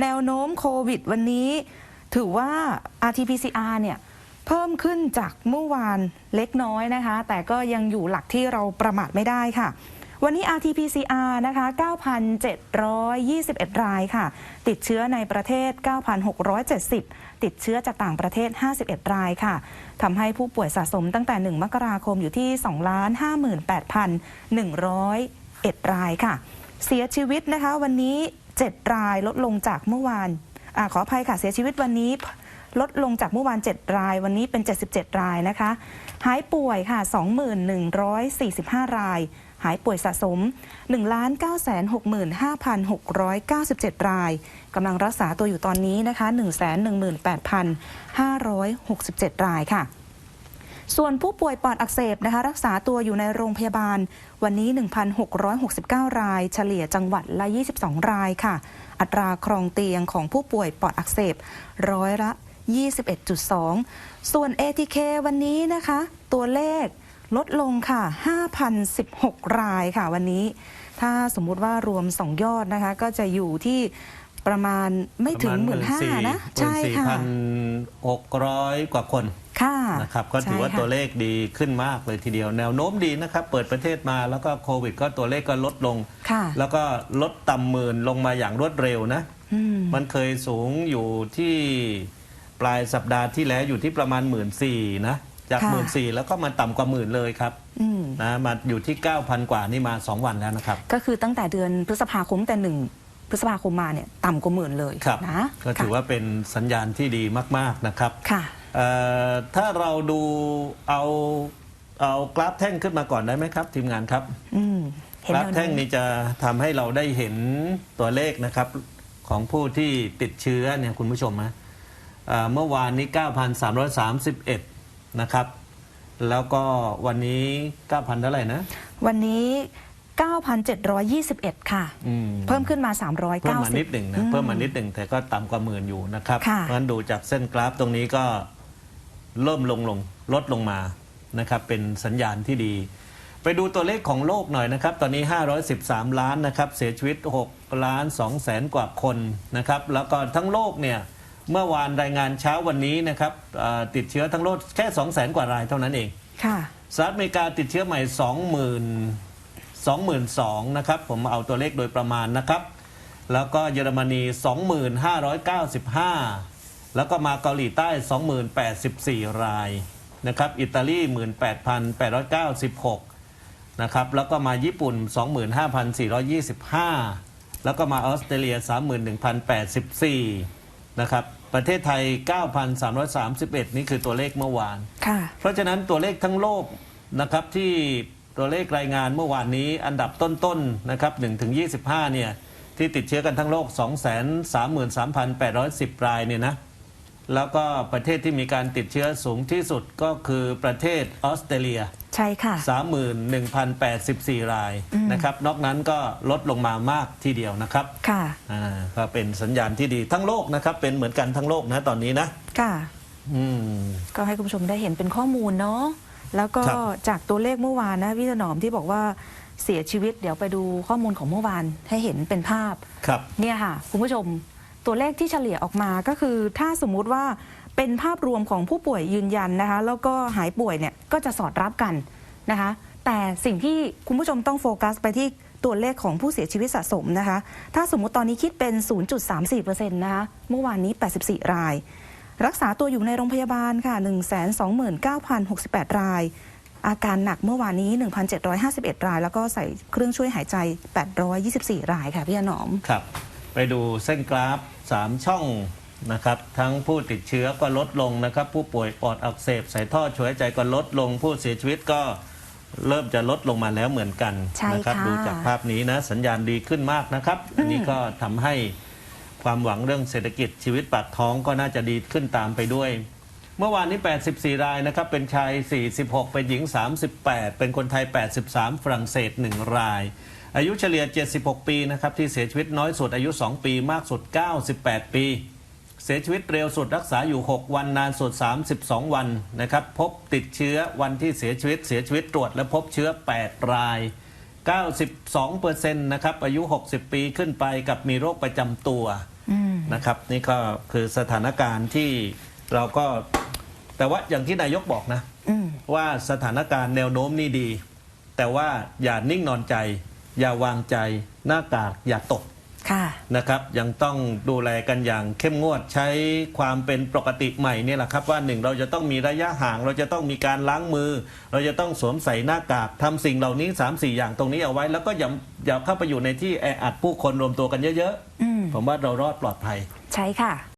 แนวโน้มโควิดวันนี้ ถือว่า RT-PCR เนี่ยเพิ่มขึ้นจากเมื่อวานเล็กน้อยนะคะ แต่ก็ยังอยู่หลักที่เราประมาทไม่ได้ค่ะ วันนี้ RT-PCR นะคะ 9,721 รายค่ะ ติดเชื้อในประเทศ 9,670 ติดเชื้อจากต่างประเทศ 51 รายค่ะ ทำให้ผู้ป่วยสะสมตั้งแต่ 1 มกราคมอยู่ที่ 258,101 รายค่ะ เสียชีวิตนะคะวันนี้ 7 รายลดลงจากเมื่อวานอขออภัยค่ะเสียชีวิตวันนี้ลดลงจากเมื่อวาน 7 ราย วันนี้เป็น 77 รายนะคะ หายป่วยค่ะ 21,145 ราย หายป่วยสะสม 1,965,697 ราย กำลังรักษาตัวอยู่ตอนนี้นะคะ 118,567 รายค่ะ ส่วนผู้ป่วยปอดอักเสบนะคะ รักษาตัวอยู่ในโรงพยาบาล วันนี้ 1,669 ราย เฉลี่ยจังหวัดละ 22 รายค่ะ อัตราครองเตียงของผู้ป่วยปอดอักเสบร้อยละ 21.2 ส่วน ATK วันนี้นะคะ ตัวเลขลดลงค่ะ 5,016 รายค่ะวันนี้ ถ้าสมมุติว่ารวม 2 ยอดนะคะ ก็จะอยู่ที่ประมาณไม่ถึงประหมื่นห้านะ ใช่ค่ะพันหกร้อยกว่าคน ค่ะนะครับก็ถือว่าใช่ค่ะตัวเลขดีขึ้นมากเลยทีเดียว แนวโน้มดีนะครับ เปิดประเทศมาแล้วก็โควิด ก็ตัวเลขก็ลดลงค่ะแล้วก็ลดต่ำหมื่นลงมาอย่างรวดเร็วนะอืมมันเคยสูงอยู่ที่ปลายสัปดาห์ที่แล้วอยู่ที่ประมาณหมื่นสี่นะจากค่ะหมื่นสี่แล้วก็มาต่ำกว่าหมื่นเลยครับอืมนะมาอยู่ที่ 9,000 กว่านี่มา 2 วันแล้วนะครับ ก็คือตั้งแต่เดือนพฤษภาคมแต่หนึ่งพฤษภาคมมาเนี่ยต่ำกว่าหมื่นเลยครับนะก็ถือว่าเป็นสัญญาณที่ดีมาก ๆ นะครับค่ะเอ่อ ถ้าเราดูเอาเอากราฟแท่งขึ้นมาก่อนได้ไหมครับ ทีมงานครับอืมเห็กนราฟแนวแท่งโน้มนี้จะทำให้เราได้เห็นตัวเลขนะครับ ของผู้ที่ติดเชื้อเนี่ยคุณผู้ชมนะเอ่อเมื่อวานนี้ 9,331 นะครับ แล้วก็วันนี้ 9,000 เท่าไหร่นะ วันนี้ 9,721 ค่ะอืมเพิ่มขึ้นมา 390 เพิ่มมานิดหนึ่งนะ เพิ่มมานิดหนึ่งแต่ก็ต่ำกว่าหมื่นอยู่นะครับค่ะเพราะฉะนั้นดูจากเส้นกราฟตรงนี้ก็ เริ่มลงลงลดลงมานะครับเป็นสัญญาณที่ดี ไปดูตัวเลขของโลกหน่อยนะครับ ตอนนี้ 513 ล้านนะครับเสียชีวิต 6 ล้าน2แสนกว่าคนนะครับแล้วก็ทั้งโลกเนี่ยเมื่อวานรายงานเช้าวันนี้นะครับอ่าติดเชื้อทั้งโลกแค่2แสนกว่ารายเท่านั้นเองค่ะสหรัฐอเมริกาติดเชื้อใหม่ 20,000 22,000นะครับผมเอาตัวเลขโดยประมาณนะครับ แล้วก็เยอรมนี20,595 แล้วก็มาเกาหลีใต้ 20,084 รายนะครับ อิตาลี 18,896 นะครับ แล้วก็มาญี่ปุ่น 25,425 แล้วก็มาออสเตรเลีย 31,084 นะครับ ประเทศไทย 9,331 นี่คือตัวเลขเมื่อวานค่ะเพราะฉะนั้นตัวเลขทั้งโลกนะครับที่ตัวเลขรายงานเมื่อวานนี้อันดับต้นๆนะครับ1ถึง25 เนี่ย ที่ติดเชื้อกันทั้งโลก 233,810 รายเนี่ยนะ แล้วก็ประเทศที่มีการติดเชื้อสูงที่สุดก็คือประเทศออสเตรเลีย ใช่ค่ะ 31,084 รายอืมนะครับ นอกนั้นก็ลดลงมามากทีเดียวนะครับค่ะอ่าก็เป็นสัญญาณที่ดีทั้งโลกนะครับ เป็นเหมือนกันทั้งโลกนะตอนนี้นะ ค่ะ อืม ก็ให้คุณผู้ชมได้เห็นเป็นข้อมูลเนาะแล้วก็ครับจากตัวเลขเมื่อวานนะพี่ถนอมที่บอกว่าเสียชีวิตเดี๋ยวไปดูข้อมูลของเมื่อวานให้เห็นเป็นภาพ ครับ เนี่ยค่ะ คุณผู้ชม ตัวเลขที่เฉลี่ยออกมาก็คือถ้าสมมุติว่าเป็นภาพรวมของผู้ป่วยยืนยันนะคะ แล้วก็หายป่วยเนี่ยก็จะสอดรับกันนะคะ แต่สิ่งที่คุณผู้ชมต้องโฟกัสไปที่ตัวเลขของผู้เสียชีวิตสะสมนะคะ ถ้าสมมุติตอนนี้คิดเป็น 0.34%นะคะ เมื่อวานนี้ 84 ราย รักษาตัวอยู่ในโรงพยาบาลค่ะ 129,068 ราย อาการหนักเมื่อวานนี้ 1,751 ราย แล้วก็ใส่เครื่องช่วยหายใจ 824 รายค่ะพี่ถนอม ครับ ไปดูเส้นกราฟ 3 ช่องนะครับทั้งผู้ติดเชื้อก็ลดลงนะครับ ผู้ป่วยปอดอักเสบใส่ท่อช่วยหายใจก็ลดลง ผู้เสียชีวิตก็เริ่มจะลดลงมาแล้วเหมือนกันใช่นะครัค่ะดูจากภาพนี้นะสัญญาณดีขึ้นมากนะครับ อันนี้ก็ทำให้ความหวังเรื่องเศรษฐกิจชีวิตปากท้องก็น่าจะดีขึ้นตามไปด้วย เมื่อวานนี้ 84 รายนะครับ เป็นชาย 46 เป็นหญิง 38 เป็นคนไทย 83 ฝรั่งเศส 1 ราย อายุเฉลี่ย 76 ปีนะครับ ที่เสียชีวิตน้อยสุดอายุ 2 ปีมากสุด 98 ปี เสียชีวิตเร็วสุดรักษาอยู่ 6 วันนานสุด 32 วันนะครับ พบติดเชื้อวันที่เสียชีวิตเสียชีวิตตรวจและพบเชื้อ 8 ราย 92%นะครับอายุ 60 ปีขึ้นไปกับมีโรคประจำตัวนะครับ นี่ก็คือสถานการณ์ที่เราก็ แต่ว่าอย่างที่นายกบอกนะอืมว่าสถานการณ์แนวโน้มนี่ดี แต่ว่าอย่านิ่งนอนใจ อย่าวางใจหน้ากากอย่าตกค่ะนะครับ ยังต้องดูแลกันอย่างเข้มงวดใช้ความเป็นปกติใหม่เนี่ยแหละครับว่าหนึ่งเราจะต้องมีระยะห่าง เราจะต้องมีการล้างมือ เราจะต้องสวมใส่หน้ากากทำสิ่งเหล่านี้ 3 4 อย่างตรงนี้เอาไว้ แล้วก็อย่าอย่าเข้าไปอยู่ในที่แออัดผู้คนรวมตัวกันเยอะอืมๆผมว่าเรารอดปลอดภัย ใช่ค่ะ